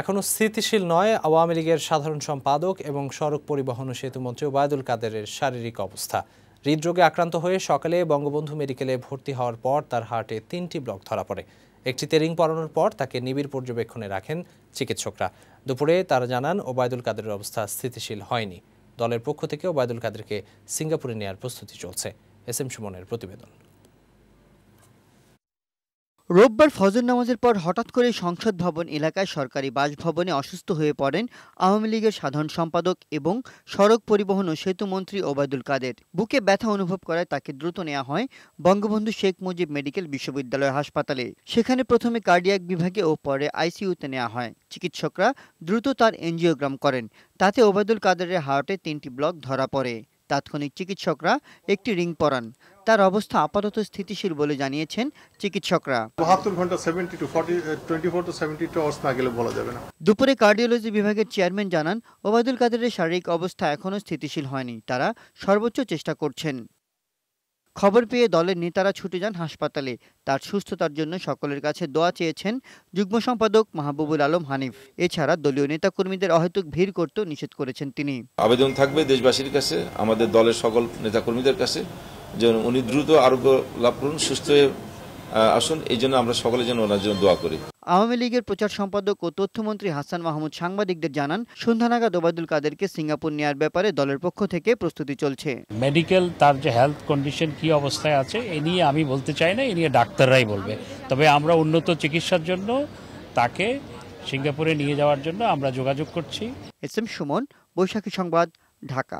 এখনও স্থিতিশীল নয়। আওয়ামী লীগের সাধারণ সম্পাদক এবং সড়ক পরিবহন ও সেতুমন্ত্রী ওবায়দুল কাদেরের শারীরিক অবস্থা। হৃদরোগে আক্রান্ত হয়ে সকালে বঙ্গবন্ধু মেডিকেলে ভর্তি হওয়ার পর তার হার্টে তিনটি ব্লক ধরা পড়ে। একটিতে রিং পরানোর পর তাকে নিবিড় পর্যবেক্ষণে রাখেন চিকিৎসকরা। দুপুরে তারা জানান, ওবায়দুল কাদেরের অবস্থা স্থিতিশীল হয়নি। দলের পক্ষ থেকে ওবায়দুল কাদেরকে সিঙ্গাপুরে নেওয়ার প্রস্তুতি চলছে। এস এম সুমনের প্রতিবেদন। রোববার ফজর নামাজের পর হঠাৎ করে সংসদ ভবন এলাকায় সরকারি বাসভবনে অসুস্থ হয়ে পড়েন আওয়ামী লীগের সাধারণ সম্পাদক এবং সড়ক পরিবহন ও সেতু মন্ত্রী ওবায়দুল কাদের। বুকে ব্যথা অনুভব করায় তাকে দ্রুত নেওয়া হয় বঙ্গবন্ধু শেখ মুজিব মেডিকেল বিশ্ববিদ্যালয় হাসপাতালে। সেখানে প্রথমে কার্ডিয়াক বিভাগে ও পরে আইসিইউতে নেওয়া হয়। চিকিৎসকরা দ্রুত তার এনজিওগ্রাম করেন। তাতে ওবায়দুল কাদেরের হার্টে তিনটি ব্লক ধরা পড়ে। তাৎক্ষণিক চিকিৎসকরা একটি রিং পরান। তার অবস্থা আপাতত স্থিতিশীল বলে জানিয়েছেন চিকিৎসকরা। বাহাত্তর ঘণ্টা seventy two forty twenty four to seventy two hours না গেলে বলা যাবে না। দুপুরে কার্ডিওলজি বিভাগের চেয়ারম্যান জানান ওবায়দুল কাদেরের শারীরিক অবস্থা এখনও স্থিতিশীল হয়নি। তারা সর্বোচ্চ চেষ্টা করছেন। খবর পেয়ে দলের নেতারা ছুটে যান হাসপাতালে। তার সুস্থতার জন্য সকলের কাছে দোয়া চেয়েছেন যুগ্ম সম্পাদক মাহবুবুল আলম হানিফ। এছাড়া দলীয় নেতাকর্মীদের অহেতুক ভিড় করতেও নিষেধ করেছেন তিনি। আবেদন থাকবে দেশবাসীর কাছে, আমাদের দলের সকল নেতাকর্মীদের কাছে, যেন উনি দ্রুত আরোগ্য লাভ করুন, সুস্থ হয়ে আসুন, এই জন্য আমরা সকলে যেন ওনার জন্য দোয়া করি। আওয়ামী লীগের প্রচার সম্পাদক ও তথ্যমন্ত্রী হাসান মাহমুদ সাংবাদিকদের জানান সন্ধ্যা নাগাদ ওবায়দুল কাদেরকে সিঙ্গাপুর নেওয়ার ব্যাপারে দলের পক্ষ থেকে প্রস্তুতি চলছে। মেডিকেল তার যে হেলথ কন্ডিশন কি অবস্থায় আছে এ নিয়ে আমি বলতে চাই না এ নিয়ে ডাক্তাররাই বলবে। তবে আমরা উন্নত চিকিৎসার জন্য তাকে সিঙ্গাপুরে নিয়ে যাওয়ার জন্য আমরা যোগাযোগ করছি। এস এম সুমন বৈশাখী সংবাদ ঢাকা।